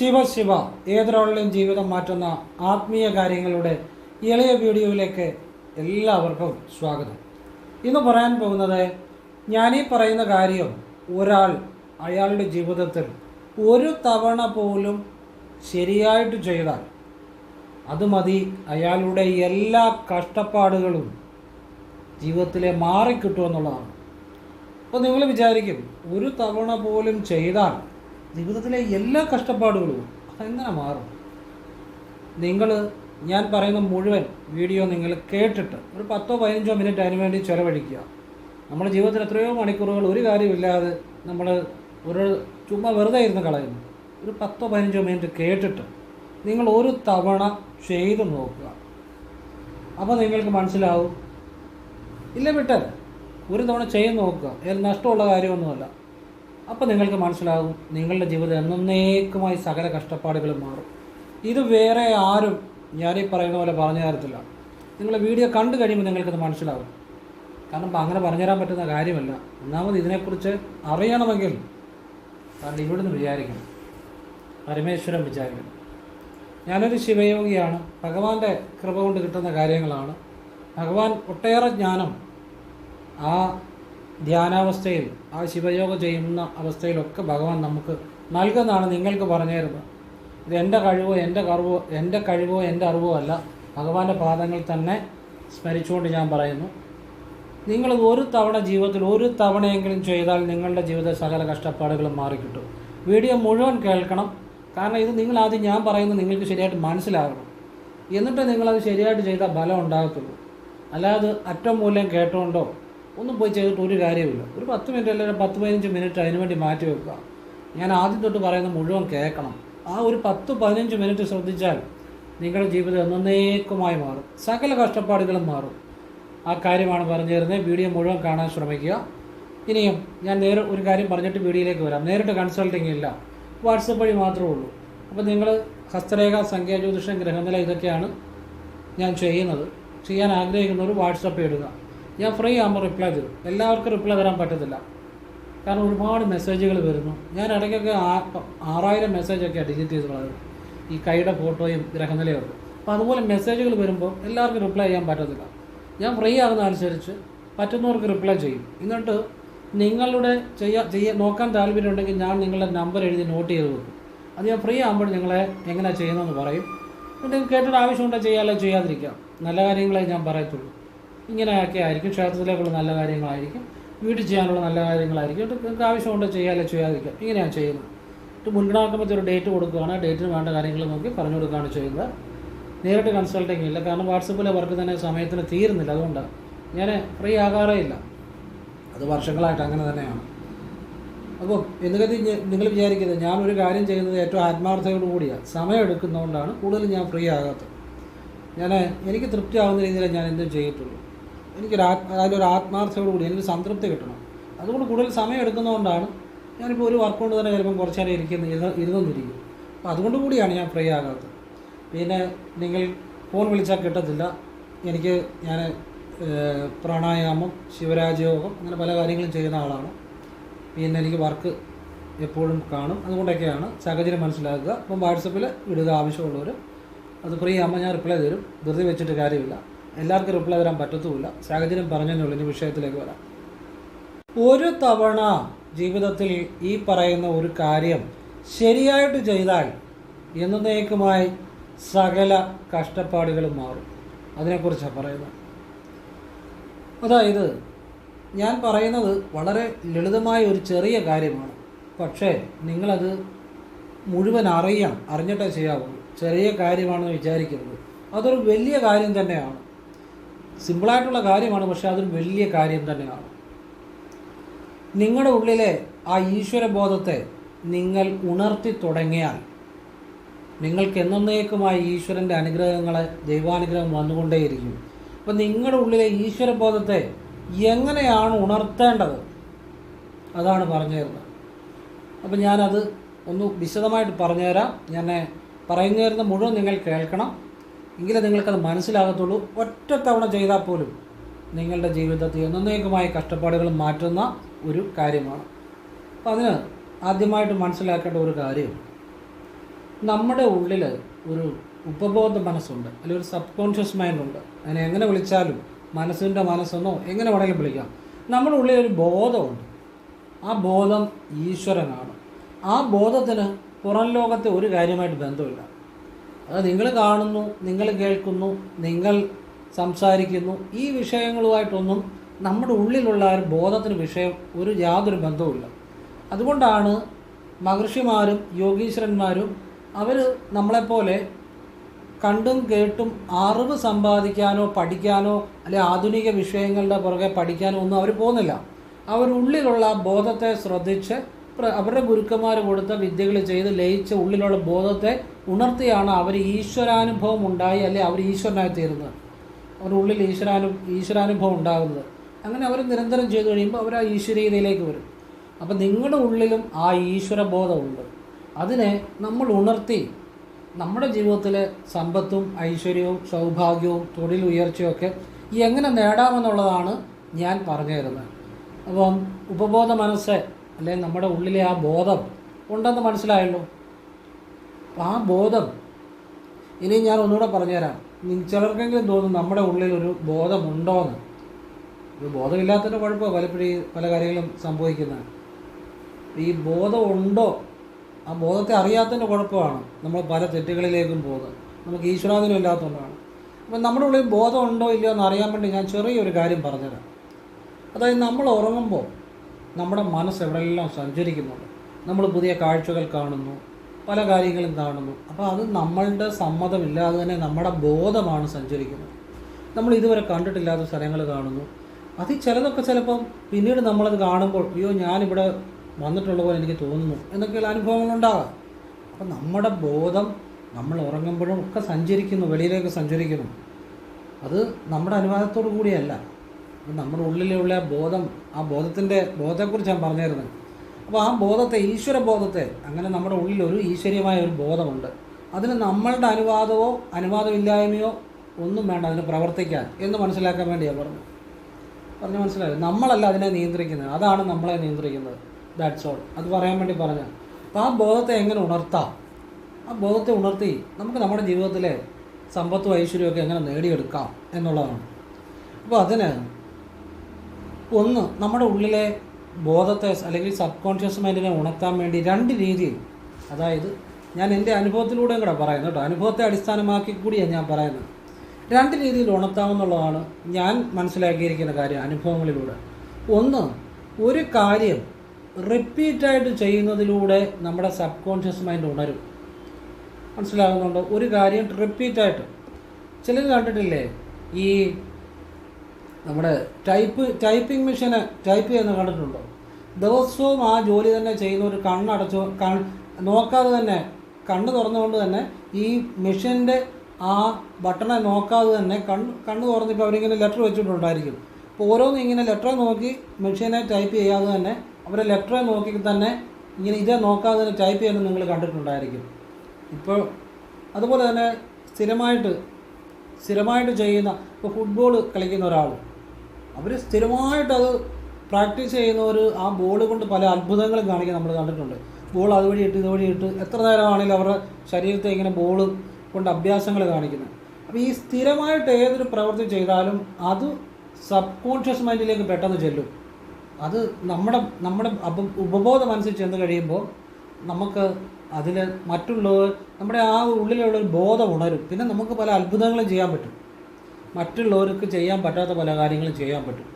ശിവ ശിവ ഏതൊരാളുടെയും ജീവിതം മാറ്റുന്ന ആത്മീയ കാര്യങ്ങളുടെ എളിയ വീഡിയോയിലേക്ക് എല്ലാവർക്കും സ്വാഗതം. ഇന്ന് പറയാൻ പോകുന്നത് ഞാനീ പറയുന്ന കാര്യം ഒരാൾ അയാളുടെ ജീവിതത്തിൽ ഒരു തവണ പോലും ശരിയായിട്ട് ചെയ്താൽ അത് മതി. അയാളുടെ എല്ലാ കഷ്ടപ്പാടുകളും ജീവിതത്തിലെ മാറിക്കിട്ടുമെന്നുള്ളതാണ്. അപ്പോൾ നിങ്ങൾ വിചാരിക്കും ഒരു തവണ പോലും ചെയ്താൽ ജീവിതത്തിലെ എല്ലാ കഷ്ടപ്പാടുകളും അതെങ്ങനെ മാറും? നിങ്ങൾ ഞാൻ പറയുന്ന മുഴുവൻ വീഡിയോ നിങ്ങൾ കേട്ടിട്ട് ഒരു പത്തോ പതിനഞ്ചോ മിനിറ്റ് അതിന് വേണ്ടി ചിലവഴിക്കുക. നമ്മുടെ ജീവിതത്തിൽ എത്രയോ മണിക്കൂറുകൾ ഒരു കാര്യമില്ലാതെ നമ്മൾ ഒരു ചുമ്മാ വെറുതെ ഇരുന്ന് കളയുന്നു. ഒരു പത്തോ പതിനഞ്ചോ മിനിറ്റ് കേട്ടിട്ട് നിങ്ങൾ ഒരു തവണ ചെയ്ത് നോക്കുക. അപ്പോൾ നിങ്ങൾക്ക് മനസ്സിലാവും. ഇല്ല വിട്ടത് ഒരു തവണ ചെയ്ത് നോക്കുക. അതിൽ നഷ്ടമുള്ള കാര്യമൊന്നുമല്ല. അപ്പോൾ നിങ്ങൾക്ക് മനസ്സിലാകും നിങ്ങളുടെ ജീവിതം എന്നേക്കുമായി സകല കഷ്ടപ്പാടുകളും മാറും. ഇത് വേറെ ആരും ഞാനീ പറയുന്ന പോലെ പറഞ്ഞു തരത്തില്ല. നിങ്ങൾ വീഡിയോ കണ്ടു കഴിയുമ്പോൾ നിങ്ങൾക്കത് മനസ്സിലാകും. കാരണം അങ്ങനെ പറഞ്ഞു തരാൻ പറ്റുന്ന കാര്യമല്ല. ഒന്നാമത് ഇതിനെക്കുറിച്ച് അറിയണമെങ്കിൽ കാരണം ഇവിടുന്ന് വിചാരിക്കണം. പരമേശ്വരൻ വിചാരിക്കണം. ഞാനൊരു ശിവയോഗിയാണ്. ഭഗവാന്റെ കൃപ കൊണ്ട് കിട്ടുന്ന കാര്യങ്ങളാണ്. ഭഗവാൻ ഒട്ടേറെ ജ്ഞാനം ആ ധ്യാനാവസ്ഥയിൽ ആ ശിവയോഗം ചെയ്യുന്ന അവസ്ഥയിലൊക്കെ ഭഗവാൻ നമുക്ക് നൽകുന്നതാണ് നിങ്ങൾക്ക് പറഞ്ഞു തരുന്നത് ഇത് എന്റെ കഴിവോ എന്റെ കറിവോ എന്റെ കഴിവോ എന്റെ അറിവോ അല്ല. ഭഗവാന്റെ പാദങ്ങൾ തന്നെ സ്മരിച്ചുകൊണ്ട് ഞാൻ പറയുന്നു. നിങ്ങൾ ഒരു തവണ ജീവിതത്തിൽ ഒരു തവണയെങ്കിലും ചെയ്താൽ നിങ്ങളുടെ ജീവിത സകല കഷ്ടപ്പാടുകളും മാറിക്കിട്ടും. വീഡിയോ മുഴുവൻ കേൾക്കണം. കാരണം ഇത് നിങ്ങൾ ആദ്യം ഞാൻ പറയുന്നത് നിങ്ങൾക്ക് ശരിയായിട്ട് മനസ്സിലാകണം. എന്നിട്ട് നിങ്ങളത് ശരിയായിട്ട് ചെയ്താൽ ഫലം ഉണ്ടാകത്തുള്ളൂ. അല്ലാതെ അറ്റം മൂല്യം കേട്ടുകൊണ്ടോ ഒന്നും പോയി ചെയ്തിട്ട് ഒരു കാര്യമില്ല ഒരു പത്ത് മിനിറ്റ് അല്ലെങ്കിൽ പത്ത് പതിനഞ്ച് മിനിറ്റ് അതിനു വേണ്ടി മാറ്റി വെക്കുക. ഞാൻ ആദ്യം തൊട്ട് പറയുന്നത് മുഴുവൻ കേൾക്കണം. ആ ഒരു പത്ത് പതിനഞ്ച് മിനിറ്റ് ശ്രദ്ധിച്ചാൽ നിങ്ങളുടെ ജീവിതം എന്നേക്കുമായി മാറും. സകല കഷ്ടപ്പാടുകളും മാറും. ആ കാര്യമാണ് പറഞ്ഞു തരുന്നത്. വീഡിയോ മുഴുവൻ കാണാൻ ശ്രമിക്കുക. ഇനിയും ഞാൻ നേരെ ഒരു കാര്യം പറഞ്ഞിട്ട് വീഡിയോയിലേക്ക് വരാം. നേരിട്ട് കൺസൾട്ടിങ് ഇല്ല. വാട്സപ്പ് വഴി മാത്രമേ ഉള്ളൂ. അപ്പോൾ നിങ്ങൾ ഹസ്തരേഖ സംഖ്യാ ജ്യോതിഷം ഗ്രഹനില ഇതൊക്കെയാണ് ഞാൻ ചെയ്യുന്നത്. ചെയ്യാൻ ആഗ്രഹിക്കുന്നവർ വാട്സപ്പ് ഇടുക. ഞാൻ ഫ്രീ ആകുമ്പോൾ റിപ്ലൈ തരും. എല്ലാവർക്കും റിപ്ലൈ തരാൻ പറ്റത്തില്ല. കാരണം ഒരുപാട് മെസ്സേജുകൾ വരുന്നു. ഞാൻ ഇടയ്ക്കൊക്കെ ആറായിരം മെസ്സേജൊക്കെയാണ് ഡിലീറ്റ് ചെയ്ത് കളയുന്നത് ഈ കൈയുടെ ഫോട്ടോയും ഗ്രഹനിലയും. ഉണ്ട് അപ്പോൾ അതുപോലെ മെസ്സേജുകൾ വരുമ്പോൾ എല്ലാവർക്കും റിപ്ലൈ ചെയ്യാൻ പറ്റത്തില്ല. ഞാൻ ഫ്രീ ആകുന്ന അനുസരിച്ച് പറ്റുന്നവർക്ക് റിപ്ലൈ ചെയ്യും. എന്നിട്ട് നിങ്ങളുടെ ചെയ്യാ ചെയ്യാൻ നോക്കാൻ താല്പര്യമുണ്ടെങ്കിൽ ഞാൻ നിങ്ങളുടെ നമ്പർ എഴുതി നോട്ട് ചെയ്ത് വെക്കും. അത് ഞാൻ ഫ്രീ ആകുമ്പോൾ നിങ്ങളെ എങ്ങനെയാണ് ചെയ്യുന്നതെന്ന് പറയും. എന്നിട്ട് കേട്ടിട്ട് ആവശ്യമുണ്ടെങ്കിൽ ചെയ്യാമല്ലോ ചെയ്യാതിരിക്കാം. നല്ല കാര്യങ്ങളെ ഞാൻ പറയത്തുള്ളൂ. ഇങ്ങനെയൊക്കെ ആയിരിക്കും. ക്ഷേത്രത്തിലേക്കുള്ള നല്ല കാര്യങ്ങളായിരിക്കും. വീട്ടിൽ ചെയ്യാനുള്ള നല്ല കാര്യങ്ങളായിരിക്കും. നിങ്ങൾക്ക് ഉണ്ടോ ചെയ്യാമല്ലോ ചെയ്യാതിരിക്കാം. ഇങ്ങനെയാണ് ചെയ്യുന്നത്. എന്നിട്ട് മുൻഗണനാക്രമത്തിൽ ഒരു ഡേറ്റ് കൊടുക്കുകയാണ്. ഡേറ്റിന് വേണ്ട കാര്യങ്ങൾ നോക്കി പറഞ്ഞു കൊടുക്കുകയാണ് ചെയ്യുന്നത്. നേരിട്ട് കൺസൾട്ടിങ് ഇല്ല. കാരണം വാട്സപ്പിലെ വർക്ക് തന്നെ സമയത്തിന് തീരുന്നില്ല. അതുകൊണ്ടാണ് ഞാൻ ഫ്രീ ആകാറേ ഇല്ല. അത് വർഷങ്ങളായിട്ട് അങ്ങനെ തന്നെയാണ്. അപ്പോൾ എന്തുകൊണ്ട് നിങ്ങൾ വിചാരിക്കുന്നത്? ഞാൻ ഒരു കാര്യം ചെയ്യുന്നത് ഏറ്റവും ആത്മാർത്ഥതയോട് കൂടിയാണ് സമയം എടുക്കുന്നതുകൊണ്ടാണ് കൂടുതൽ ഞാൻ ഫ്രീ ആകാത്തത്. ഞാൻ എനിക്ക് തൃപ്തി ആവുന്ന രീതിയിൽ ഞാൻ എന്തും ചെയ്യത്തുള്ളൂ. എനിക്കൊരു അതിലൊരു ആത്മാർത്ഥയോട് കൂടി എനിക്ക് സംതൃപ്തി കിട്ടണം. അതുകൊണ്ട് കൂടുതൽ സമയം എടുക്കുന്നതുകൊണ്ടാണ് ഞാനിപ്പോൾ ഒരു വർക്ക് കൊണ്ട് തന്നെ ചിലപ്പം കുറച്ച് നേരം ഇരിക്കുന്ന ഇരുന്ന് ഇരുന്നിരിക്കും അപ്പോൾ അതുകൊണ്ട് കൂടിയാണ് ഞാൻ ഫ്രീ ആകാത്തത്. പിന്നെ നിങ്ങൾ ഫോൺ വിളിച്ചാൽ കിട്ടത്തില്ല. എനിക്ക് ഞാൻ പ്രാണായാമം ശിവരാജയോഗം അങ്ങനെ പല കാര്യങ്ങളും ചെയ്യുന്ന ആളാണ്. പിന്നെ എനിക്ക് വർക്ക് എപ്പോഴും കാണും. അതുകൊണ്ടൊക്കെയാണ് സാഹചര്യം മനസ്സിലാക്കുക. അപ്പം വാട്സപ്പിൽ ഇടുക ആവശ്യമുള്ളവർ അത് ഫ്രീ ആകുമ്പോൾ ഞാൻ റിപ്ലൈ തരും. ധൃതി വെച്ചിട്ട് കാര്യമില്ല. എല്ലാവർക്കും റിപ്ലൈ തരാൻ പറ്റത്തുമില്ല. സാഹചര്യം പറഞ്ഞെന്നുള്ളൂ ഇനി വിഷയത്തിലേക്ക് വരാം. ഒരു തവണ ജീവിതത്തിൽ ഈ പറയുന്ന ഒരു കാര്യം ശരിയായിട്ട് ചെയ്താൽ എന്നേക്കുമായി സകല കഷ്ടപ്പാടുകളും മാറും. അതിനെക്കുറിച്ചാണ് പറയുന്നത്. അതായത് ഞാൻ പറയുന്നത് വളരെ ലളിതമായ ഒരു ചെറിയ കാര്യമാണ്. പക്ഷേ നിങ്ങളത് മുഴുവൻ അറിയണം അറിഞ്ഞിട്ടേ ചെയ്യാവുള്ളൂ. ചെറിയ കാര്യമാണെന്ന് വിചാരിക്കരുത്. അതൊരു വലിയ കാര്യം തന്നെയാണ്. സിമ്പിളായിട്ടുള്ള കാര്യമാണ് പക്ഷെ അതൊരു വലിയ കാര്യം തന്നെയാണ്. നിങ്ങളുടെ ഉള്ളിലെ ആ ഈശ്വരബോധത്തെ നിങ്ങൾ ഉണർത്തി തുടങ്ങിയാൽ നിങ്ങൾക്ക് എന്നേക്കുമായി ഈശ്വരന്റെ അനുഗ്രഹങ്ങളെ ദൈവാനുഗ്രഹം വന്നുകൊണ്ടേയിരിക്കും. അപ്പം നിങ്ങളുടെ ഉള്ളിലെ ഈശ്വരബോധത്തെ എങ്ങനെയാണ് ഉണർത്തേണ്ടത്? അതാണ് പറഞ്ഞു തരുന്നത്. അപ്പം ഞാനത് ഒന്ന് വിശദമായിട്ട് പറഞ്ഞുതരാം. ഞാൻ പറഞ്ഞു തരുന്ന മുഴുവൻ നിങ്ങൾ കേൾക്കണം. എങ്കിലേ നിങ്ങൾക്കത് മനസ്സിലാകത്തുള്ളൂ. ഒറ്റ തവണ ചെയ്താൽ പോലും നിങ്ങളുടെ ജീവിതത്തിൽ എന്നേക്കുമായ കഷ്ടപ്പാടുകൾ മാറ്റുന്ന ഒരു കാര്യമാണ്. അപ്പം അതിന് ആദ്യമായിട്ട് മനസ്സിലാക്കേണ്ട ഒരു കാര്യം നമ്മുടെ ഉള്ളിൽ ഒരു ഉപബോധ മനസ്സുണ്ട് അല്ലെങ്കിൽ ഒരു സബ് കോൺഷ്യസ് മൈൻഡ് ഉണ്ട് അതിനെ എങ്ങനെ വിളിച്ചാലും മനസ്സിന്റെ മനസ്സെന്നോ എങ്ങനെ വേണമെങ്കിലും വിളിക്കാം. നമ്മുടെ ഉള്ളിൽ ഒരു ബോധമുണ്ട്. ആ ബോധം ഈശ്വരനാണ്. ആ ബോധത്തിന് പുറം ലോകത്തെ ഒരു കാര്യമായിട്ട് ബന്ധമില്ല. അത് നിങ്ങൾ കാണുന്നു നിങ്ങൾ കേൾക്കുന്നു നിങ്ങൾ സംസാരിക്കുന്നു. ഈ വിഷയങ്ങളുമായിട്ടൊന്നും നമ്മുടെ ഉള്ളിലുള്ള ആ ബോധത്തിന് വിഷയം ഒരു യാതൊരു ബന്ധവുമില്ല. അതുകൊണ്ടാണ് മഹർഷിമാരും യോഗീശ്വരന്മാരും അവർ നമ്മളെപ്പോലെ കണ്ടും കേട്ടും അറിവ് സമ്പാദിക്കാനോ പഠിക്കാനോ അല്ലെ ആധുനിക വിഷയങ്ങളുടെ പുറകെ പഠിക്കാനോ ഒന്നും അവർ പോകുന്നില്ല. അവരുള്ളിലുള്ള ബോധത്തെ ശ്രദ്ധിച്ച് അവരുടെ ഗുരുക്കന്മാർ കൊടുത്ത വിദ്യകൾ ചെയ്ത് ലയിച്ച ഉള്ളിലുള്ള ബോധത്തെ ഉണർത്തിയാണ് അവർ ഈശ്വരാനുഭവം ഉണ്ടായി അല്ലെ അവർ ഈശ്വരനായി തീരുന്നത്. അവരുടെ ഉള്ളിൽ ഈശ്വരാനു ഈശ്വരാനുഭവം ഉണ്ടാകുന്നത്. അങ്ങനെ അവർ നിരന്തരം ചെയ്തു കഴിയുമ്പോൾ അവർ ആ ഈശ്വരീയതയിലേക്ക് വരും. അപ്പം നിങ്ങളുടെ ഉള്ളിലും ആ ഈശ്വര ബോധമുണ്ട് അതിനെ നമ്മൾ ഉണർത്തി നമ്മുടെ ജീവിതത്തിലെ സമ്പത്തും ഐശ്വര്യവും സൗഭാഗ്യവും തൊഴിൽ ഉയർച്ചയൊക്കെ എങ്ങനെ നേടാമെന്നുള്ളതാണ് ഞാൻ പറഞ്ഞു തരുന്നത് അപ്പം ഉപബോധ മനസ്സ് അല്ലെങ്കിൽ നമ്മുടെ ഉള്ളിലെ ആ ബോധം ഉണ്ടെന്ന് മനസ്സിലായല്ലോ? അപ്പം ആ ബോധം ഇനി ഞാൻ ഒന്നുകൂടെ പറഞ്ഞുതരാം. ചിലർക്കെങ്കിലും തോന്നും നമ്മുടെ ഉള്ളിൽ ഒരു ബോധമുണ്ടോയെന്ന് ഒരു ബോധമില്ലാത്തതിന്റെ കുഴപ്പമാണ് പലപ്പോഴും പല കാര്യങ്ങളും സംഭവിക്കുന്നത്. ഈ ബോധമുണ്ടോ ആ ബോധത്തെ അറിയാത്തതിന്റെ കുഴപ്പമാണ് നമ്മൾ പല തെറ്റുകളിലേക്കും പോകുന്നത്. നമുക്ക് ഈശ്വരാധീനം ഇല്ലാത്തതുകൊണ്ടാണ്. അപ്പം നമ്മുടെ ഉള്ളിൽ ബോധമുണ്ടോ ഇല്ലയോ എന്ന് അറിയാൻ വേണ്ടി ഞാൻ ചെറിയൊരു കാര്യം പറഞ്ഞുതരാം. അതായത് നമ്മൾ ഉറങ്ങുമ്പോൾ നമ്മുടെ മനസ്സ് എവിടെയെല്ലാം സഞ്ചരിക്കുന്നുണ്ട്. നമ്മൾ പുതിയ കാഴ്ചകൾ കാണുന്നു പല കാര്യങ്ങളും കാണുന്നു. അപ്പോൾ അത് നമ്മളുടെ സമ്മതമില്ലാതെ തന്നെ നമ്മുടെ ബോധമാണ് സഞ്ചരിക്കുന്നത്. നമ്മൾ ഇതുവരെ കണ്ടിട്ടില്ലാത്ത സ്ഥലങ്ങൾ കാണുന്നു. അതിൽ ചിലതൊക്കെ ചിലപ്പം പിന്നീട് നമ്മളത് കാണുമ്പോൾ അയ്യോ ഞാനിവിടെ വന്നിട്ടുള്ള പോലെ എനിക്ക് തോന്നുന്നു എന്നൊക്കെയുള്ള അനുഭവങ്ങളുണ്ടാകാം അപ്പം നമ്മുടെ ബോധം നമ്മൾ ഉറങ്ങുമ്പോഴും ഒക്കെ സഞ്ചരിക്കുന്നു വെളിയിലേക്ക് സഞ്ചരിക്കുന്നു. അത് നമ്മുടെ അനുവാദത്തോടു കൂടിയല്ല. നമ്മുടെ ഉള്ളിലുള്ള ബോധം ആ ബോധത്തിന്റെ ബോധത്തെക്കുറിച്ച് ഞാൻ പറഞ്ഞു തരുന്നത് അപ്പോൾ ആ ബോധത്തെ ഈശ്വര ബോധത്തെ അങ്ങനെ നമ്മുടെ ഉള്ളിൽ ഒരു ഈശ്വര്യമായ ഒരു ബോധമുണ്ട്. അതിന് നമ്മളുടെ അനുവാദമോ അനുവാദമില്ലായ്മയോ ഒന്നും വേണ്ട അതിന് പ്രവർത്തിക്കാൻ എന്ന് മനസ്സിലാക്കാൻ വേണ്ടിയാണ് പറഞ്ഞു. പറഞ്ഞു മനസ്സിലായോ? നമ്മളല്ല അതിനെ നിയന്ത്രിക്കുന്നത്. അതാണ് നമ്മളെ നിയന്ത്രിക്കുന്നത്. ദാറ്റ്സ് ഓൾ അത് പറയാൻ വേണ്ടി പറഞ്ഞു. അപ്പോൾ ആ ബോധത്തെ എങ്ങനെ ഉണർത്താം? ആ ബോധത്തെ ഉണർത്തി നമുക്ക് നമ്മുടെ ജീവിതത്തിലെ സമ്പത്തും ഐശ്വര്യമൊക്കെ എങ്ങനെ നേടിയെടുക്കാം എന്നുള്ളതാണ്. അപ്പോൾ അതിന് ഒന്ന് നമ്മുടെ ഉള്ളിലെ ബോധത്തെ അല്ലെങ്കിൽ സബ് കോൺഷ്യസ് മൈൻഡിനെ ഉണർത്താൻ വേണ്ടി രണ്ട് രീതിയിൽ അതായത് ഞാൻ എന്റെ അനുഭവത്തിലൂടെയും കൂടെ പറയുന്നത് കേട്ടോ. അനുഭവത്തെ അടിസ്ഥാനമാക്കി കൂടിയാണ് ഞാൻ പറയുന്നത്. രണ്ട് രീതിയിൽ ഉണർത്താമെന്നുള്ളതാണ് ഞാൻ മനസ്സിലാക്കിയിരിക്കുന്ന കാര്യം അനുഭവങ്ങളിലൂടെ. ഒന്ന് ഒരു കാര്യം റിപ്പീറ്റായിട്ട് ചെയ്യുന്നതിലൂടെ നമ്മുടെ സബ് കോൺഷ്യസ് മൈൻഡ് ഉണരും. മനസ്സിലാകുന്നുണ്ടോ ഒരു കാര്യം റിപ്പീറ്റായിട്ട് ചിലർ കണ്ടിട്ടില്ലേ? ഈ നമ്മുടെ ടൈപ്പ് ടൈപ്പിംഗ് മെഷീന് ടൈപ്പ് ചെയ്യുന്ന കണ്ടിട്ടുണ്ടോ? ദിവസവും ആ ജോലി തന്നെ ചെയ്യുന്ന ഒരു കണ്ണടച്ചു കൺ നോക്കാതെ തന്നെ കണ്ണ് തുറന്നുകൊണ്ട് തന്നെ ഈ മെഷീന്റെ ആ ബട്ടണെ നോക്കാതെ തന്നെ കണ്ണ് കണ്ണ് തുറന്നിപ്പോൾ അവരിങ്ങനെ ലെറ്റർ വെച്ചിട്ടുണ്ടായിരിക്കും. അപ്പോൾ ഓരോന്ന് ഇങ്ങനെ ലെറ്റർ നോക്കി മെഷീനെ ടൈപ്പ് ചെയ്യാതെ തന്നെ അവരെ ലെറ്ററെ നോക്കി തന്നെ ഇങ്ങനെ ഇതേ നോക്കാതെ തന്നെ ടൈപ്പ് ചെയ്യുന്നത് നിങ്ങൾ കണ്ടിട്ടുണ്ടായിരിക്കും. ഇപ്പോൾ അതുപോലെ തന്നെ സ്ഥിരമായിട്ട് സ്ഥിരമായിട്ട് ചെയ്യുന്ന ഇപ്പോൾ ഫുട്ബോൾ കളിക്കുന്ന ഒരാൾ. അവർ സ്ഥിരമായിട്ട് അത് പ്രാക്ടീസ് ചെയ്യുന്നവർ ആ ബോൾ കൊണ്ട് പല അത്ഭുതങ്ങളും കാണിക്കാൻ നമ്മൾ കണ്ടിട്ടുണ്ട്. ബോൾ അതുവഴി ഇട്ട് ഇതുവഴി ഇട്ട് എത്ര നേരമാണെങ്കിലും അവരുടെ ശരീരത്തെ ഇങ്ങനെ ബോൾ കൊണ്ട് അഭ്യാസങ്ങൾ കാണിക്കുന്നത് അപ്പോൾ ഈ സ്ഥിരമായിട്ട് ഏതൊരു പ്രവൃത്തി ചെയ്താലും അത് സബ് കോൺഷ്യസ് മൈൻഡിലേക്ക് പെട്ടെന്ന് ചെല്ലും. അത് നമ്മുടെ നമ്മുടെ ഉപബോധ മനസ്സിൽ ചെന്ന് കഴിയുമ്പോൾ നമുക്ക് അതിൽ മറ്റുള്ളവർ നമ്മുടെ ആ ഉള്ളിലുള്ള ഒരു ബോധം ഉണരും. പിന്നെ നമുക്ക് പല അത്ഭുതങ്ങളും ചെയ്യാൻ പറ്റും. മറ്റുള്ളവർക്ക് ചെയ്യാൻ പറ്റാത്ത പല കാര്യങ്ങളും ചെയ്യാൻ പറ്റും.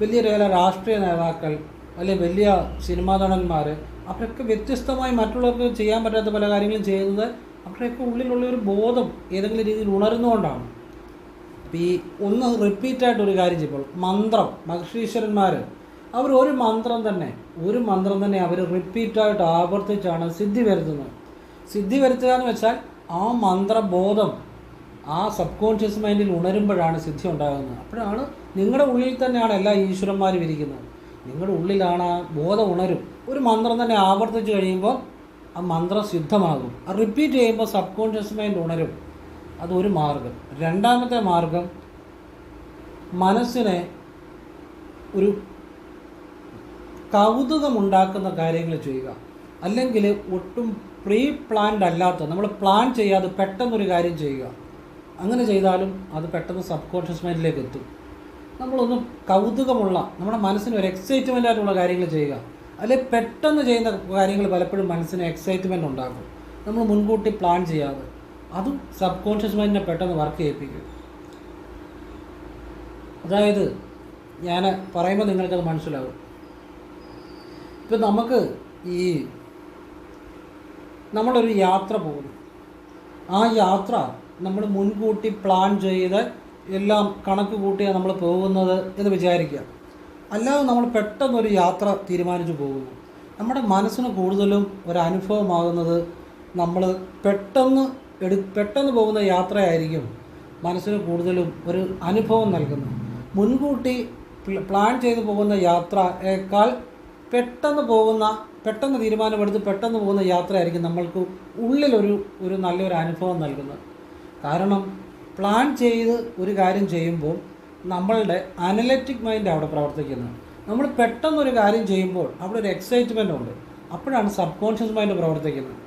വലിയ ചില രാഷ്ട്രീയ നേതാക്കൾ അല്ലെങ്കിൽ വലിയ സിനിമാ നടന്മാർ അവരൊക്കെ വ്യത്യസ്തമായി മറ്റുള്ളവർക്ക് ചെയ്യാൻ പറ്റാത്ത പല കാര്യങ്ങളും ചെയ്യുന്നത് അവരുടെയൊക്കെ ഉള്ളിലുള്ള ഒരു ബോധം ഏതെങ്കിലും രീതിയിൽ ഉണരുന്നുകൊണ്ടാണ് അപ്പോൾ ഈ ഒന്ന് റിപ്പീറ്റായിട്ട് ഒരു കാര്യം ചെയ്യുമ്പോൾ മന്ത്രം മഹർഷീശ്വരന്മാർ അവർ ഒരു മന്ത്രം തന്നെ ഒരു മന്ത്രം തന്നെ അവർ റിപ്പീറ്റായിട്ട് ആവർത്തിച്ചാണ് സിദ്ധി വരുത്തുന്നത്. സിദ്ധി വരുത്തുക എന്ന് വെച്ചാൽ ആ മന്ത്രബോധം ആ സബ് കോൺഷ്യസ് മൈൻഡിൽ ഉണരുമ്പോഴാണ് സിദ്ധി ഉണ്ടാകുന്നത്. അപ്പോഴാണ് നിങ്ങളുടെ ഉള്ളിൽ തന്നെയാണ് എല്ലാ ഈശ്വരന്മാരും ഇരിക്കുന്നത്. നിങ്ങളുടെ ഉള്ളിലാണ് ആ ബോധം ഉണരും. ഒരു മന്ത്രം തന്നെ ആവർത്തിച്ച് കഴിയുമ്പോൾ ആ മന്ത്രം സിദ്ധമാകും. അത് റിപ്പീറ്റ് ചെയ്യുമ്പോൾ സബ് കോൺഷ്യസ് മൈൻഡ് ഉണരും. അതൊരു മാർഗം. രണ്ടാമത്തെ മാർഗം മനസ്സിനെ ഒരു കൗതുകമുണ്ടാക്കുന്ന കാര്യങ്ങൾ ചെയ്യുക. അല്ലെങ്കിൽ ഒട്ടും പ്രീ പ്ലാൻഡ് അല്ലാത്ത നമ്മൾ പ്ലാൻ ചെയ്യാതെ പെട്ടെന്നൊരു കാര്യം ചെയ്യുക. അങ്ങനെ ചെയ്താലും അത് പെട്ടെന്ന് സബ് കോൺഷ്യസ് മൈൻഡിലേക്ക് എത്തും നമ്മളൊന്നും കൗതുകമുള്ള നമ്മുടെ മനസ്സിന് ഒരു എക്സൈറ്റ്മെന്റ് ആയിട്ടുള്ള കാര്യങ്ങൾ ചെയ്യുക. അല്ലെ പെട്ടെന്ന് ചെയ്യുന്ന കാര്യങ്ങൾ പലപ്പോഴും മനസ്സിന് എക്സൈറ്റ്മെന്റ് ഉണ്ടാകും നമ്മൾ മുൻകൂട്ടി പ്ലാൻ ചെയ്യാതെ അതും സബ് കോൺഷ്യസ് മൈൻഡിനെ പെട്ടെന്ന് വർക്ക് ചെയ്യിപ്പിക്കും. അതായത് ഞാൻ പറയുമ്പോൾ നിങ്ങൾക്കത് മനസ്സിലാവും. ഇപ്പം നമുക്ക് ഈ നമ്മളൊരു യാത്ര പോകുന്നു. ആ യാത്ര നമ്മൾ മുൻകൂട്ടി പ്ലാൻ ചെയ്ത് എല്ലാം കണക്ക് കൂട്ടിയാണ് നമ്മൾ പോകുന്നത് എന്ന് വിചാരിക്കുക. അല്ലാതെ നമ്മൾ പെട്ടെന്നൊരു യാത്ര തീരുമാനിച്ചു പോകുന്നു. നമ്മുടെ മനസ്സിന് കൂടുതലും ഒരനുഭവമാകുന്നത് നമ്മൾ പെട്ടെന്ന് എടു പെട്ടെന്ന് പോകുന്ന യാത്രയായിരിക്കും മനസ്സിന് കൂടുതലും ഒരു അനുഭവം നൽകുന്നത്. മുൻകൂട്ടി പ്ലാൻ ചെയ്ത് പോകുന്ന യാത്രയേക്കാൾ പെട്ടെന്ന് പോകുന്ന പെട്ടെന്ന് തീരുമാനമെടുത്ത് പെട്ടെന്ന് പോകുന്ന യാത്രയായിരിക്കും നമ്മൾക്ക് ഉള്ളിലൊരു ഒരു നല്ലൊരു അനുഭവം നൽകുന്നത്. കാരണം പ്ലാൻ ചെയ്ത് ഒരു കാര്യം ചെയ്യുമ്പോൾ നമ്മളുടെ അനലറ്റിക് മൈൻഡ് അവിടെ പ്രവർത്തിക്കുന്നത് നമ്മൾ പെട്ടെന്ന് ഒരു കാര്യം ചെയ്യുമ്പോൾ അവിടെ ഒരു എക്സൈറ്റ്മെന്റ് ഉണ്ട്. അപ്പോഴാണ് സബ് കോൺഷ്യസ് മൈൻഡ് പ്രവർത്തിക്കുന്നത്.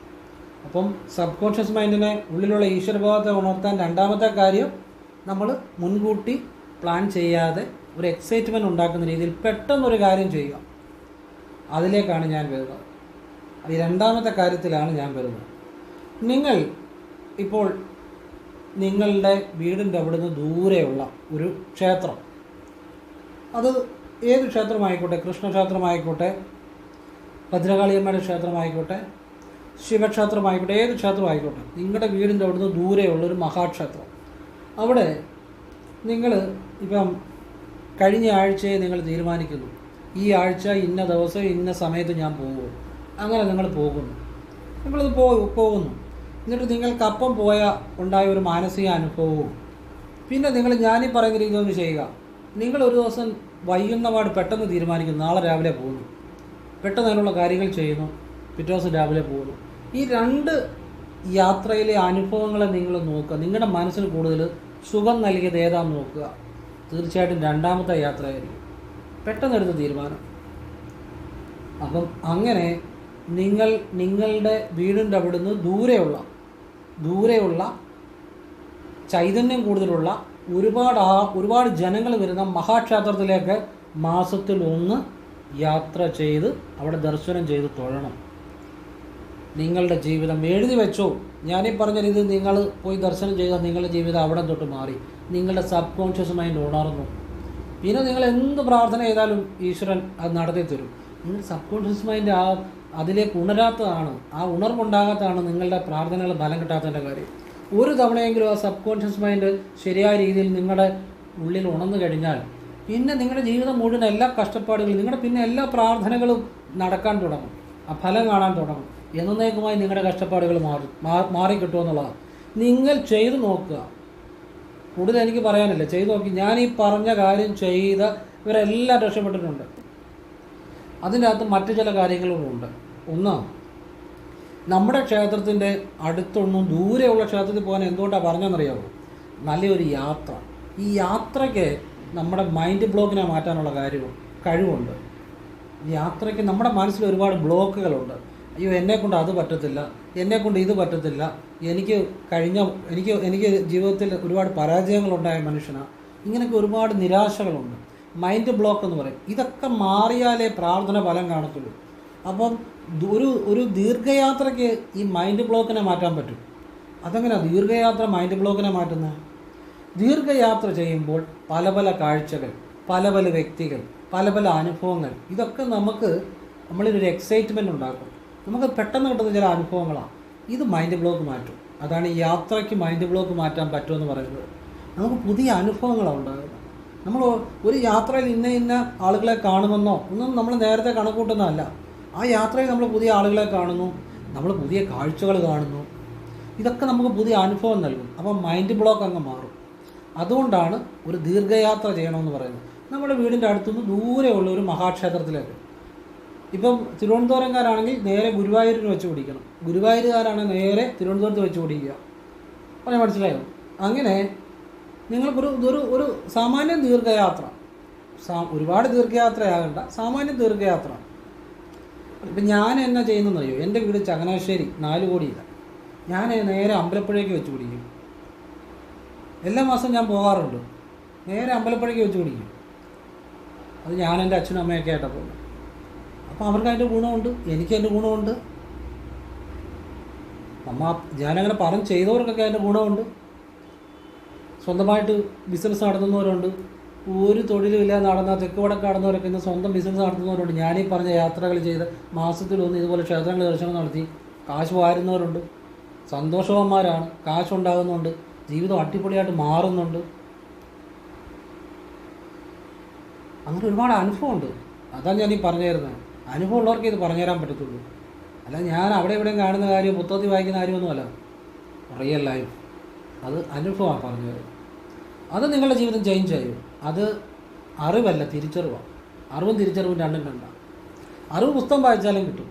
അപ്പം സബ് കോൺഷ്യസ് മൈൻഡിനെ ഉള്ളിലുള്ള ഈശ്വരബോധത്തെ ഉണർത്താൻ രണ്ടാമത്തെ കാര്യം നമ്മൾ മുൻകൂട്ടി പ്ലാൻ ചെയ്യാതെ ഒരു എക്സൈറ്റ്മെന്റ് ഉണ്ടാക്കുന്ന രീതിയിൽ പെട്ടെന്നൊരു കാര്യം ചെയ്യുക. അതിലേക്കാണ് ഞാൻ വരുന്നത്. ഈ രണ്ടാമത്തെ കാര്യത്തിലാണ് ഞാൻ വരുന്നത്. നിങ്ങൾ ഇപ്പോൾ നിങ്ങളുടെ വീടിന്റെ അവിടുന്ന് ദൂരെയുള്ള ഒരു ക്ഷേത്രം. അത് ഏത് ക്ഷേത്രമായിക്കോട്ടെ? കൃഷ്ണക്ഷേത്രമായിക്കോട്ടെ ഭദ്രകാളിയമ്മയുടെ ക്ഷേത്രമായിക്കോട്ടെ ശിവക്ഷേത്രമായിക്കോട്ടെ ഏത് ക്ഷേത്രമായിക്കോട്ടെ നിങ്ങളുടെ വീടിന്റെ അവിടുന്ന് ദൂരെയുള്ള ഒരു മഹാക്ഷേത്രം. അവിടെ നിങ്ങൾ ഇപ്പം കഴിഞ്ഞ ആഴ്ചയെ നിങ്ങൾ തീരുമാനിക്കുന്നു. ഈ ആഴ്ച ഇന്ന ദിവസം ഇന്ന സമയത്ത് ഞാൻ പോകും. അങ്ങനെ നിങ്ങൾ പോകുന്നു. നിങ്ങളത് പോകുന്നു. എന്നിട്ട് നിങ്ങൾക്ക് അപ്പം പോയ ഉണ്ടായ ഒരു മാനസിക അനുഭവവും. പിന്നെ നിങ്ങൾ ഞാനീ പറയുന്ന രീതി ഒന്ന് ചെയ്യുക. നിങ്ങൾ ഒരു ദിവസം വൈകുന്നപാട് പെട്ടെന്ന് തീരുമാനിക്കുന്നു. നാളെ രാവിലെ പോകുന്നു. പെട്ടെന്ന് അതിനുള്ള കാര്യങ്ങൾ ചെയ്യുന്നു. പിറ്റേ ദിവസം രാവിലെ പോകുന്നു. ഈ രണ്ട് യാത്രയിലെ അനുഭവങ്ങളെ നിങ്ങൾ നോക്കുക. നിങ്ങളുടെ മനസ്സിന് കൂടുതൽ സുഖം നൽകിയത് ഏതാന്ന് നോക്കുക. തീർച്ചയായിട്ടും രണ്ടാമത്തെ യാത്രയായിരിക്കും. പെട്ടെന്നെടുത്ത തീരുമാനം. അപ്പം അങ്ങനെ നിങ്ങൾ നിങ്ങളുടെ വീടിന്റെ അവിടുന്ന് ദൂരെയുള്ള ദൂരെയുള്ള ചൈതന്യം കൂടുതലുള്ള ഒരുപാട് ആ ഒരുപാട് ജനങ്ങൾ വരുന്ന മഹാക്ഷേത്രത്തിലേക്ക് മാസത്തിൽ ഒന്ന് യാത്ര ചെയ്ത് അവിടെ ദർശനം ചെയ്ത് തൊഴണം. നിങ്ങളുടെ ജീവിതം എഴുതി വെച്ചോ. ഞാനീ പറഞ്ഞ രീതി നിങ്ങൾ പോയി ദർശനം ചെയ്താൽ നിങ്ങളുടെ ജീവിതം അവിടെ തൊട്ട് മാറി. നിങ്ങളുടെ സബ് കോൺഷ്യസ് മൈൻഡ് ഉണർന്നു. പിന്നെ നിങ്ങൾ എന്ത് പ്രാർത്ഥന ചെയ്താലും ഈശ്വരൻ അത് നടത്തി തരും നിങ്ങൾ സബ് കോൺഷ്യസ് മൈൻഡ് ആ അതിലേക്ക് ഉണരാത്തതാണ് ആ ഉണർവുണ്ടാകാത്തതാണ് നിങ്ങളുടെ പ്രാർത്ഥനകൾ ഫലം കിട്ടാത്തതിന്റെ കാര്യം. ഒരു തവണയെങ്കിലും ആ സബ് കോൺഷ്യസ് മൈൻഡ് ശരിയായ രീതിയിൽ നിങ്ങളുടെ ഉള്ളിൽ ഉണർന്നു കഴിഞ്ഞാൽ പിന്നെ നിങ്ങളുടെ ജീവിതം മുഴുവൻ എല്ലാ കഷ്ടപ്പാടുകളും നിങ്ങളുടെ പിന്നെ എല്ലാ പ്രാർത്ഥനകളും നടക്കാൻ തുടങ്ങും ആ ഫലം കാണാൻ തുടങ്ങും. എന്നേക്കുമായി നിങ്ങളുടെ കഷ്ടപ്പാടുകൾ മാറി മാറിക്കിട്ടുമെന്നുള്ളതാണ് നിങ്ങൾ ചെയ്തു നോക്കുക. കൂടുതൽ എനിക്ക് പറയാനല്ല. ചെയ്തു നോക്കി. ഞാൻ ഈ പറഞ്ഞ കാര്യം ചെയ്ത ഇവരെല്ലാം രക്ഷപ്പെട്ടിട്ടുണ്ട്. അതിന്റെ അകത്ത് മറ്റു ചില കാര്യങ്ങളുമുണ്ട് ഒന്ന് നമ്മുടെ ക്ഷേത്രത്തിന്റെ അടുത്തൊന്നും ദൂരെയുള്ള ക്ഷേത്രത്തിൽ പോകാൻ എന്തുകൊണ്ടാണ് പറഞ്ഞതെന്നറിയാമോ നല്ലൊരു യാത്ര. ഈ യാത്രയ്ക്ക് നമ്മുടെ മൈൻഡ് ബ്ലോക്കിനെ മാറ്റാനുള്ള കാര്യവും കഴിവുണ്ട്. യാത്രയ്ക്ക് നമ്മുടെ മനസ്സിൽ ഒരുപാട് ബ്ലോക്കുകളുണ്ട് അയ്യോ എന്നെ കൊണ്ട് അത് പറ്റത്തില്ല എന്നെ കൊണ്ട് ഇത് പറ്റത്തില്ല എനിക്ക് കഴിഞ്ഞ എനിക്ക് എനിക്ക് ജീവിതത്തിൽ ഒരുപാട് പരാജയങ്ങളുണ്ടായ മനുഷ്യനാണ് ഇങ്ങനെയൊക്കെ ഒരുപാട് നിരാശകളുണ്ട്. മൈൻഡ് ബ്ലോക്ക് എന്ന് പറയും. ഇതൊക്കെ മാറിയാലേ പ്രാർത്ഥന ഫലം കാണത്തുള്ളൂ. അപ്പം ഒരു ഒരു ദീർഘയാത്രയ്ക്ക് ഈ മൈൻഡ് ബ്ലോക്കിനെ മാറ്റാൻ പറ്റും. അതെങ്ങനെയാണ് ദീർഘയാത്ര മൈൻഡ് ബ്ലോക്കിനെ മാറ്റുന്നത് ദീർഘയാത്ര ചെയ്യുമ്പോൾ പല പല കാഴ്ചകൾ പല പല വ്യക്തികൾ പല പല അനുഭവങ്ങൾ ഇതൊക്കെ നമുക്ക് നമ്മളിലൊരു എക്സൈറ്റ്മെന്റ് ഉണ്ടാക്കും. നമുക്ക് പെട്ടെന്ന് കിട്ടുന്ന ചില അനുഭവങ്ങളാണ് ഇത് മൈൻഡ് ബ്ലോക്ക് മാറ്റും. അതാണ് ഈ യാത്രയ്ക്ക് മൈൻഡ് ബ്ലോക്ക് മാറ്റാൻ പറ്റുമെന്ന് പറയുന്നത്. നമുക്ക് പുതിയ അനുഭവങ്ങളാണ് ഉണ്ടാകുന്നത്. നമ്മൾ ഒരു യാത്രയിൽ ഇന്ന ഇന്ന ആളുകളെ കാണുമെന്നോ ഒന്നും നമ്മൾ നേരത്തെ കണക്കൂട്ടുന്നതല്ല. ആ യാത്രയിൽ നമ്മൾ പുതിയ ആളുകളെ കാണുന്നു നമ്മൾ പുതിയ കാഴ്ചകൾ കാണുന്നു. ഇതൊക്കെ നമുക്ക് പുതിയ അനുഭവം നൽകും. അപ്പം മൈൻഡ് ബ്ലോക്ക് അങ്ങ് മാറും. അതുകൊണ്ടാണ് ഒരു ദീർഘയാത്ര ചെയ്യണമെന്ന് പറയുന്നത്. നമ്മുടെ വീടിന്റെ അടുത്തുനിന്ന് ദൂരെയുള്ള ഒരു മഹാക്ഷേത്രത്തിലേക്ക്. ഇപ്പം തിരുവനന്തപുരംകാരാണെങ്കിൽ നേരെ ഗുരുവായൂരിന് വെച്ച് പിടിക്കണം. ഗുരുവായൂരുകാരാണെങ്കിൽ നേരെ തിരുവനന്തപുരത്ത് വെച്ച് പിടിക്കുക. പറഞ്ഞാൽ മനസ്സിലായോ? അങ്ങനെ നിങ്ങൾക്കൊരു ഒരു ഒരു സാമാന്യ ദീർഘയാത്ര. ഒരുപാട് ദീർഘയാത്രയാകണ്ട. സാമാന്യ ദീർഘയാത്ര. ഇപ്പം ഞാൻ എന്നാ ചെയ്യുന്നതെന്നറിയോ? എന്റെ വീട് ചങ്ങനാശ്ശേരി നാല് കോടിയില്ല ഞാൻ നേരെ അമ്പലപ്പുഴയ്ക്ക് വെച്ച് പിടിക്കും. എല്ലാ മാസവും ഞാൻ പോകാറുണ്ട്. നേരെ അമ്പലപ്പുഴയ്ക്ക് വെച്ച് പിടിക്കും. അത് ഞാൻ എന്റെ അച്ഛനും അമ്മയൊക്കെ ആയിട്ടാണ് പോകുന്നത് അപ്പോൾ അവർക്ക് അതിന്റെ ഗുണമുണ്ട് എനിക്ക് അതിന്റെ ഗുണമുണ്ട്. നമ്മ ഞാനങ്ങനെ പറഞ്ഞ് ചെയ്തവർക്കൊക്കെ അതിന്റെ ഗുണമുണ്ട്. സ്വന്തമായിട്ട് ബിസിനസ് നടത്തുന്നവരുണ്ട്. ഒരു തൊഴിലുമില്ലാതെ നടന്ന തെക്ക് വടക്ക് നടന്നവരൊക്കെ ഇന്ന് സ്വന്തം ബിസിനസ് നടത്തുന്നവരുണ്ട്. ഞാനീ പറഞ്ഞ യാത്രകൾ ചെയ്ത് മാസത്തിലൊന്ന് ഇതുപോലെ ക്ഷേത്രങ്ങൾ ദർശനം നടത്തി. കാശ് വാരുന്നവരുണ്ട്. സന്തോഷവാന്മാരാണ്. കാശുണ്ടാകുന്നുണ്ട് ജീവിതം അടിപൊളിയായിട്ട് മാറുന്നുണ്ട്. അങ്ങനെ ഒരുപാട് അനുഭവമുണ്ട്. അതാണ് ഞാൻ ഈ പറഞ്ഞു തരുന്നത് അനുഭവം ഉള്ളവർക്ക് ഇത് പറഞ്ഞു തരാൻ പറ്റത്തുള്ളൂ. അല്ല ഞാൻ അവിടെ ഇവിടെയും കാണുന്ന കാര്യം പുസ്തകത്തിൽ വായിക്കുന്ന കാര്യമൊന്നുമല്ല. റിയൽ ലൈഫ് അത് അനുഭവമാണ് പറഞ്ഞു തരുന്നത് അത് നിങ്ങളുടെ ജീവിതം ചേഞ്ച് ചെയ്യും അത് അറിവല്ല തിരിച്ചറിവാണ് അറിവും തിരിച്ചറിവും രണ്ടും രണ്ടാണ് അറിവ് പുസ്തകം വായിച്ചാലും കിട്ടും.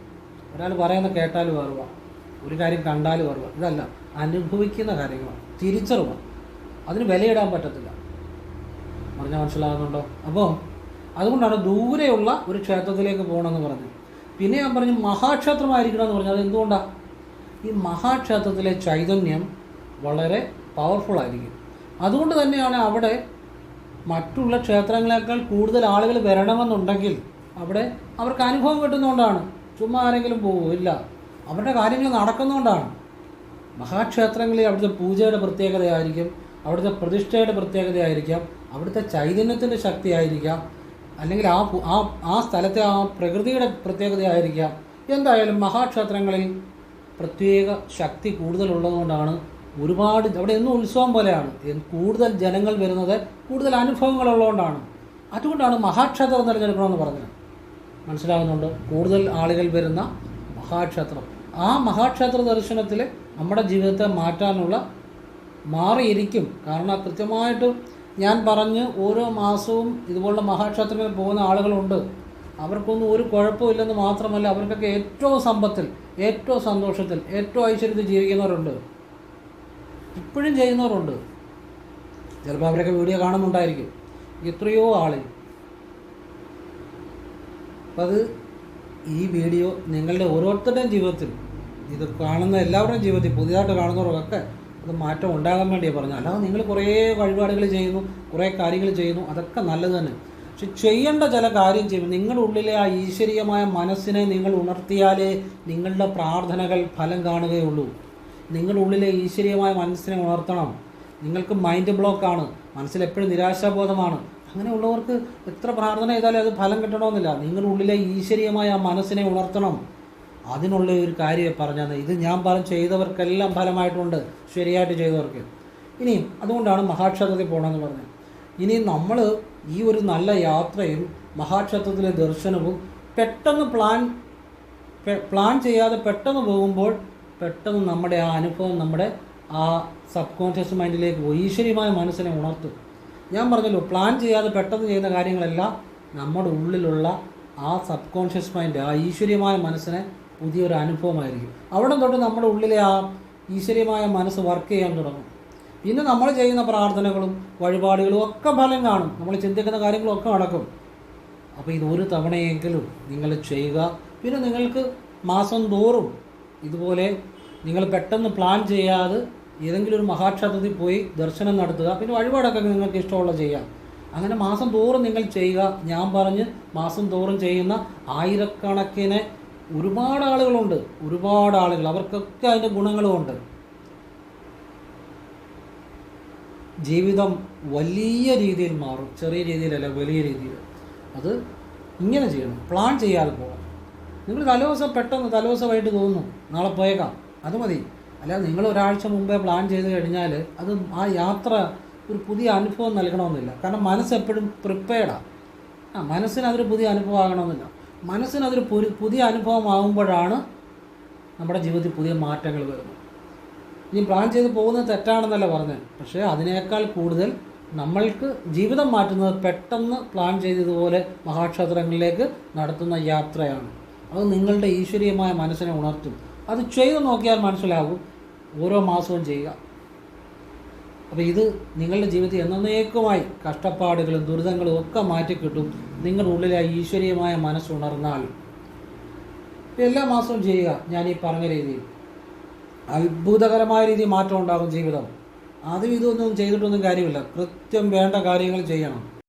ഒരാൾ പറയുന്ന കേട്ടാലും അറിവ. ഒരു കാര്യം കണ്ടാലും അറിവ. ഇതല്ല അനുഭവിക്കുന്ന കാര്യങ്ങളാണ് തിരിച്ചറിവാണ് അതിന് വിലയിടാൻ പറ്റത്തില്ല. പറഞ്ഞാൽ മനസ്സിലാകുന്നുണ്ടോ അപ്പോൾ അതുകൊണ്ടാണ് ദൂരെയുള്ള ഒരു ക്ഷേത്രത്തിലേക്ക് പോകണമെന്ന് പറഞ്ഞത്. പിന്നെ ഞാൻ പറഞ്ഞു മഹാക്ഷേത്രമായിരിക്കണം എന്ന് പറഞ്ഞാൽ എന്തുകൊണ്ടാണ് ഈ മഹാക്ഷേത്രത്തിലെ ചൈതന്യം വളരെ പവർഫുൾ ആയിരിക്കും. അതുകൊണ്ട് തന്നെയാണ് അവിടെ മറ്റുള്ള ക്ഷേത്രങ്ങളെക്കാൾ കൂടുതൽ ആളുകൾ വരണമെന്നുണ്ടെങ്കിൽ അവിടെ അവർക്ക് അനുഭവം കിട്ടുന്നതുകൊണ്ടാണ്. ചുമ്മാ ആരെങ്കിലും പോകുമോ ഇല്ല. അവരുടെ കാര്യങ്ങൾ നടക്കുന്നതുകൊണ്ടാണ്. മഹാക്ഷേത്രങ്ങളിൽ അവിടുത്തെ പൂജയുടെ പ്രത്യേകതയായിരിക്കും അവിടുത്തെ പ്രതിഷ്ഠയുടെ പ്രത്യേകതയായിരിക്കാം അവിടുത്തെ ചൈതന്യത്തിന്റെ ശക്തിയായിരിക്കാം അല്ലെങ്കിൽ ആ ആ ആ സ്ഥലത്തെ ആ പ്രകൃതിയുടെ പ്രത്യേകതയായിരിക്കാം. എന്തായാലും മഹാക്ഷേത്രങ്ങളിൽ പ്രത്യേക ശക്തി കൂടുതലുള്ളതുകൊണ്ടാണ് ഒരുപാട് അവിടെ എന്നും ഉത്സവം പോലെയാണ്. കൂടുതൽ ജനങ്ങൾ വരുന്നത് കൂടുതൽ അനുഭവങ്ങൾ ഉള്ളതുകൊണ്ടാണ്. അതുകൊണ്ടാണ് മഹാക്ഷേത്രം തിരഞ്ഞെടുക്കണമെന്ന് പറഞ്ഞത്. മനസ്സിലാകുന്നുണ്ട് കൂടുതൽ ആളുകൾ വരുന്ന മഹാക്ഷേത്രം. ആ മഹാക്ഷേത്ര ദർശനത്തിൽ നമ്മുടെ ജീവിതത്തെ മാറ്റാനുള്ള മാറിയിരിക്കും. കാരണം കൃത്യമായിട്ട് ഞാൻ പറഞ്ഞ് ഓരോ മാസവും ഇതുപോലുള്ള മഹാക്ഷേത്രങ്ങളിൽ പോകുന്ന ആളുകളുണ്ട്. അവർക്കൊന്നും ഒരു കുഴപ്പമില്ലെന്ന് മാത്രമല്ല അവർക്കൊക്കെ ഏറ്റവും സമ്പത്തിൽ ഏറ്റവും സന്തോഷത്തിൽ ഏറ്റവും ഐശ്വര്യത്തിൽ ജീവിക്കുന്നവരുണ്ട്. ഇപ്പോഴും ചെയ്യുന്നവരുണ്ട്. ചിലപ്പോൾ അവരൊക്കെ വീഡിയോ കാണുന്നുണ്ടായിരിക്കും. എത്രയോ ആളുകൾ അപ്പം അത് ഈ വീഡിയോ നിങ്ങളുടെ ഓരോരുത്തരുടെയും ജീവിതത്തിൽ ഇത് കാണുന്ന എല്ലാവരുടെയും ജീവിതത്തിൽ പുതിയതായിട്ട് കാണുന്നവർക്കൊക്കെ അത് മാറ്റം ഉണ്ടാകാൻ വേണ്ടിയാണ് പറഞ്ഞത്. അല്ലാതെ നിങ്ങൾ കുറേ വഴിപാടുകൾ ചെയ്യുന്നു കുറേ കാര്യങ്ങൾ ചെയ്യുന്നു അതൊക്കെ നല്ലത് തന്നെ. പക്ഷെ ചെയ്യേണ്ട ചില കാര്യം ചെയ്യും നിങ്ങളുടെ ഉള്ളിലെ ആ ഈശ്വരീയമായ മനസ്സിനെ നിങ്ങൾ ഉണർത്തിയാലേ നിങ്ങളുടെ പ്രാർത്ഥനകൾ ഫലം കാണുകയുള്ളൂ. നിങ്ങളുടെ ഉള്ളിലെ ഈശ്വരീയമായ മനസ്സിനെ ഉണർത്തണം. നിങ്ങൾക്ക് മൈൻഡ് ബ്ലോക്കാണ് മനസ്സിൽ എപ്പോഴും നിരാശാബോധമാണ്. അങ്ങനെയുള്ളവർക്ക് എത്ര പ്രാർത്ഥന ചെയ്താലും അത് ഫലം കിട്ടണമെന്നില്ല. നിങ്ങളുടെ ഉള്ളിലെ ഈശ്വരീയമായ ആ മനസ്സിനെ ഉണർത്തണം. അതിനുള്ള ഒരു കാര്യം പറഞ്ഞത് ഇത് ഞാൻ പറഞ്ഞ് ചെയ്തവർക്കെല്ലാം ഫലമായിട്ടുണ്ട്. ശരിയായിട്ട് ചെയ്തവർക്ക്. ഇനിയും അതുകൊണ്ടാണ് മഹാക്ഷേത്രത്തിൽ പോകണമെന്ന് പറഞ്ഞത്. ഇനി നമ്മൾ ഈ ഒരു നല്ല യാത്രയും മഹാക്ഷേത്രത്തിലെ ദർശനവും പെട്ടെന്ന് പ്ലാൻ പ്ലാൻ ചെയ്യാതെ പെട്ടെന്ന് പോകുമ്പോൾ പെട്ടെന്ന് നമ്മുടെ ആ അനുഭവം നമ്മുടെ ആ സബ് കോൺഷ്യസ് മൈൻഡിലേക്ക് പോയി ഈശ്വര്യമായ മനസ്സിനെ ഉണർത്തും. ഞാൻ പറഞ്ഞല്ലോ പ്ലാൻ ചെയ്യാതെ പെട്ടെന്ന് ചെയ്യുന്ന കാര്യങ്ങളെല്ലാം നമ്മുടെ ഉള്ളിലുള്ള ആ സബ് കോൺഷ്യസ് മൈൻഡ് ആ ഈശ്വര്യമായ മനസ്സിനെ പുതിയൊരു അനുഭവമായിരിക്കും. അവിടെ തൊട്ട് നമ്മുടെ ഉള്ളിലെ ആ ഈശ്വര്യമായ മനസ്സ് വർക്ക് ചെയ്യാൻ തുടങ്ങും. പിന്നെ നമ്മൾ ചെയ്യുന്ന പ്രാർത്ഥനകളും വഴിപാടുകളും ഒക്കെ ഫലം കാണും. നമ്മൾ ചിന്തിക്കുന്ന കാര്യങ്ങളും ഒക്കെ നടക്കും. അപ്പോൾ ഇത് ഒരു തവണയെങ്കിലും നിങ്ങൾ ചെയ്യുക. പിന്നെ നിങ്ങൾക്ക് മാസം തോറും ഇതുപോലെ നിങ്ങൾ പെട്ടെന്ന് പ്ലാൻ ചെയ്യാതെ ഏതെങ്കിലും ഒരു മഹാക്ഷേത്രത്തിൽ പോയി ദർശനം നടത്തുക. പിന്നെ വഴിപാടൊക്കെ നിങ്ങൾക്ക് ഇഷ്ടമുള്ള ചെയ്യാം. അങ്ങനെ മാസം തോറും നിങ്ങൾ ചെയ്യുക. ഞാൻ പറഞ്ഞ് മാസം തോറും ചെയ്യുന്ന ആയിരക്കണക്കിന് ഒരുപാട് ആളുകളുണ്ട്. ഒരുപാട് ആളുകൾ. അവർക്കൊക്കെ അതിന്റെ ഗുണങ്ങളുമുണ്ട്. ജീവിതം വലിയ രീതിയിൽ മാറും. ചെറിയ രീതിയിലല്ല വലിയ രീതിയിൽ. അത് ഇങ്ങനെ ചെയ്യണം. പ്ലാൻ ചെയ്യാതെ പോകണം. നിങ്ങൾ തലേദിവസം പെട്ടെന്ന് തലേദിവസമായിട്ട് തോന്നുന്നു. നാളെ പോയേക്കാം. അത് മതി. അല്ലാതെ നിങ്ങൾ ഒരാഴ്ച മുമ്പേ പ്ലാൻ ചെയ്ത് കഴിഞ്ഞാൽ അത് ആ യാത്ര ഒരു പുതിയ അനുഭവം നൽകണമെന്നില്ല. കാരണം മനസ്സ് എപ്പോഴും പ്രിപ്പയർഡാണ് ആ. മനസ്സിന് അതൊരു പുതിയ അനുഭവം ആകണമെന്നില്ല മനസ്സിന് അതൊരു പുതിയ അനുഭവം ആകുമ്പോഴാണ് നമ്മുടെ ജീവിതത്തിൽ പുതിയ മാറ്റങ്ങൾ വരുന്നത്. ഇനി പ്ലാൻ ചെയ്ത് പോകുന്നത് തെറ്റാണെന്നല്ല പറഞ്ഞത്. പക്ഷേ അതിനേക്കാൾ കൂടുതൽ നമ്മൾക്ക് ജീവിതം മാറ്റുന്നത് പെട്ടെന്ന് പ്ലാൻ ചെയ്തതുപോലെ മഹാക്ഷേത്രങ്ങളിലേക്ക് നടത്തുന്ന യാത്രയാണ്. അത് നിങ്ങളുടെ ഈശ്വരീയമായ മനസ്സിനെ ഉണർത്തും. അത് ചെയ്തു നോക്കിയാൽ മനസ്സിലാകും ഓരോ മാസവും ചെയ്യുക. അപ്പോൾ ഇത് നിങ്ങളുടെ ജീവിതത്തിൽ എന്നേക്കുമായി കഷ്ടപ്പാടുകളും ദുരിതങ്ങളും ഒക്കെ മാറ്റിക്കിട്ടും നിങ്ങളുടെ ഉള്ളിലെ ഈശ്വരീയമായ മനസ്സുണർന്നാൽ എല്ലാ മാസവും ചെയ്യുക. ഞാൻ ഈ പറഞ്ഞ രീതിയിൽ. അത്ഭുതകരമായ രീതിയിൽ മാറ്റം ഉണ്ടാകും ജീവിതം. അതും ഇതൊന്നും ചെയ്തിട്ടൊന്നും കാര്യമില്ല. കൃത്യം വേണ്ട കാര്യങ്ങൾ ചെയ്യണം.